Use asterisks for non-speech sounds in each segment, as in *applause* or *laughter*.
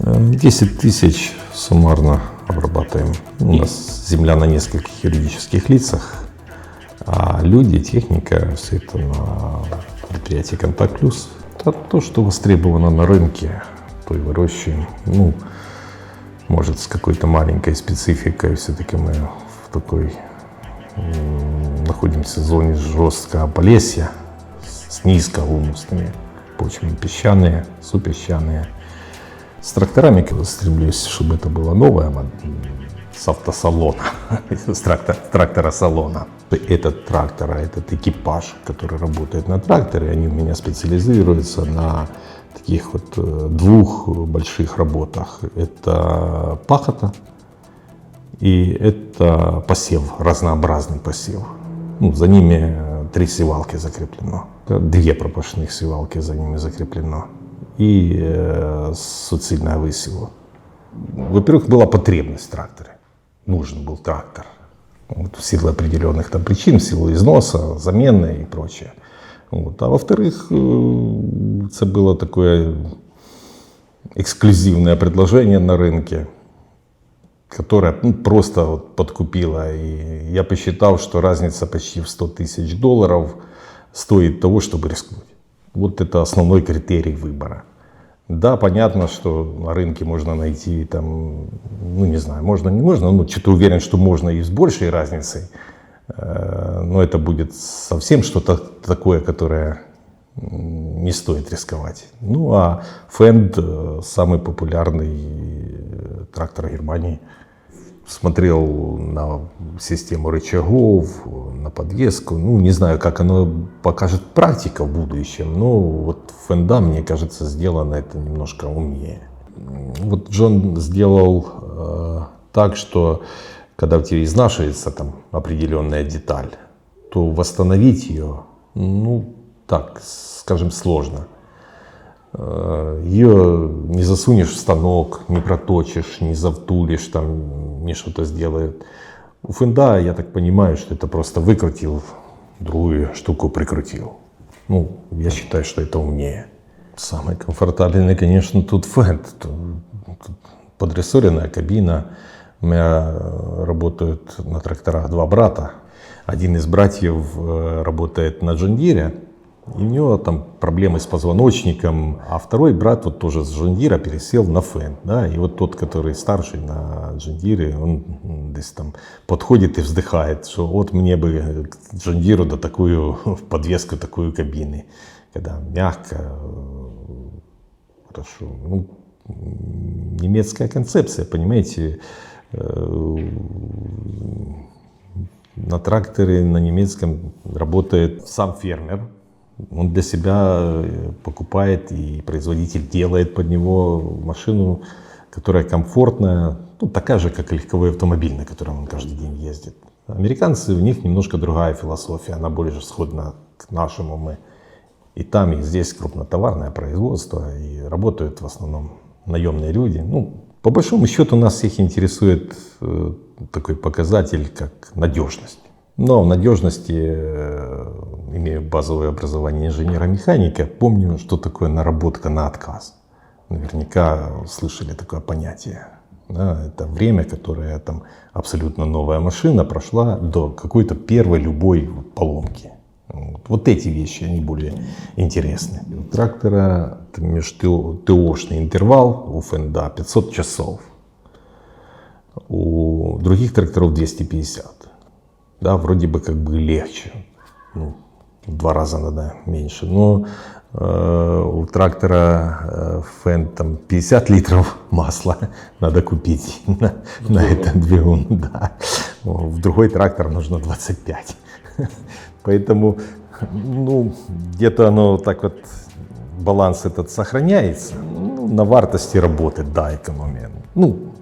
Э, 10 тысяч суммарно обрабатываем. У нас земля на нескольких юридических лицах, а люди, техника, все это на предприятии «Контакт Плюс». Это то, что востребовано на рынке, то и выращиваем. Ну, может, с какой-то маленькой спецификой. Все-таки мы в такой находимся в зоне жесткого полесья с низкогумусными почвами, песчаные, супесчаные. С тракторами стремлюсь, чтобы это было новое, с автосалона, *laughs* с трактор- трактора салона. Этот трактор, а этот экипаж, который работает на тракторе, они у меня специализируются на таких вот э, двух больших работах. Это пахота и это посев, разнообразный посев. Ну, за ними э, три севалки закреплено. Две пропашных севалки за ними закреплено. И э, суцильная высева. Во-первых, была потребность в тракторе. Нужен был трактор. Вот, в силу определенных там причин, в силу износа, замены и прочее. Вот. А во-вторых, это было такое эксклюзивное предложение на рынке, которое ну, просто вот подкупило. И я посчитал, что разница почти в 100 тысяч долларов стоит того, чтобы рискнуть. Вот это основной критерий выбора. Да, понятно, что на рынке можно найти там, ну не знаю, можно, не можно, но что-то уверен, что можно и с большей разницей. Э, Но это будет совсем что-то такое, которое не стоит рисковать. Ну а Fend э, самый популярный трактор Германии. Смотрел на систему рычагов, на подвеску. Ну, не знаю, как оно покажет практика в будущем, но вот Фенда, мне кажется, сделано это немножко умнее. Вот Джон сделал э, так, что когда в тебе изнашивается там определенная деталь, то восстановить ее, ну, так, скажем, сложно. Э, Ее не засунешь в станок, не проточишь, не завтулишь, там, не что-то сделает. У Фенда, я так понимаю, что это просто выкрутил, другую штуку прикрутил. Ну, я считаю, что это умнее. Самый комфортабельный, конечно, тут. Тут Подрессоренная кабина. У меня э, работают на тракторах два брата. Один из братьев э, работает на Джондире, и у него там проблемы с позвоночником, а второй брат вот тоже с Джондира пересел на Фен, да, и вот тот, который старший на Джондире, он здесь там подходит и вздыхает, что вот мне бы к Джондиру да такую *laughs* подвеску, такую кабины, когда мягко, хорошо, ну, немецкая концепция, понимаете, э, на тракторе на немецком работает сам фермер. Он для себя э, покупает и производитель делает под него машину, которая комфортная, ну, такая же, как и легковой автомобиль, на котором он каждый день ездит. Американцы, у них немножко другая философия, она более сходна к нашему. Мы и там, и здесь крупнотоварное производство, и работают в основном наемные люди. Ну, по большому счету нас всех интересует э, такой показатель, как надежность. Но в надежности, э, имею базовое образование инженера-механика, помню, что такое наработка на отказ. Наверняка слышали такое понятие. Да, это время, которое там абсолютно новая машина прошла до какой-то первой любой поломки. Вот, эти вещи, они более интересны. У трактора меж-ТОшный интервал у Фенда 500 часов. У других тракторов 250. Да, вроде бы как бы легче. В два раза надо меньше. Но э, у трактора э, Фен там 50 литров масла *laughs* надо купить *laughs* на, на этот двигун. Да. В другой трактор нужно 25. *laughs* Поэтому, ну, где-то оно так вот, баланс этот сохраняется. Ну, на вартости работы, да, экономия. Ну,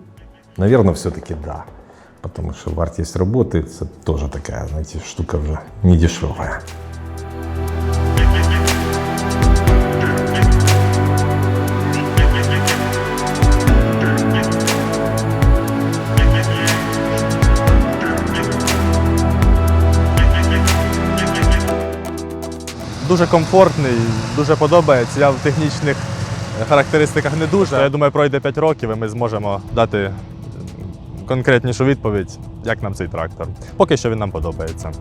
наверное, все-таки да. Потому что вартость работы это тоже такая, знаете, штука уже не дешевая. Дуже комфортний, дуже подобається. Я в технічних характеристиках не дуже. Я думаю, пройде 5 років і ми зможемо дати конкретнішу відповідь, як нам цей трактор. Поки що він нам подобається.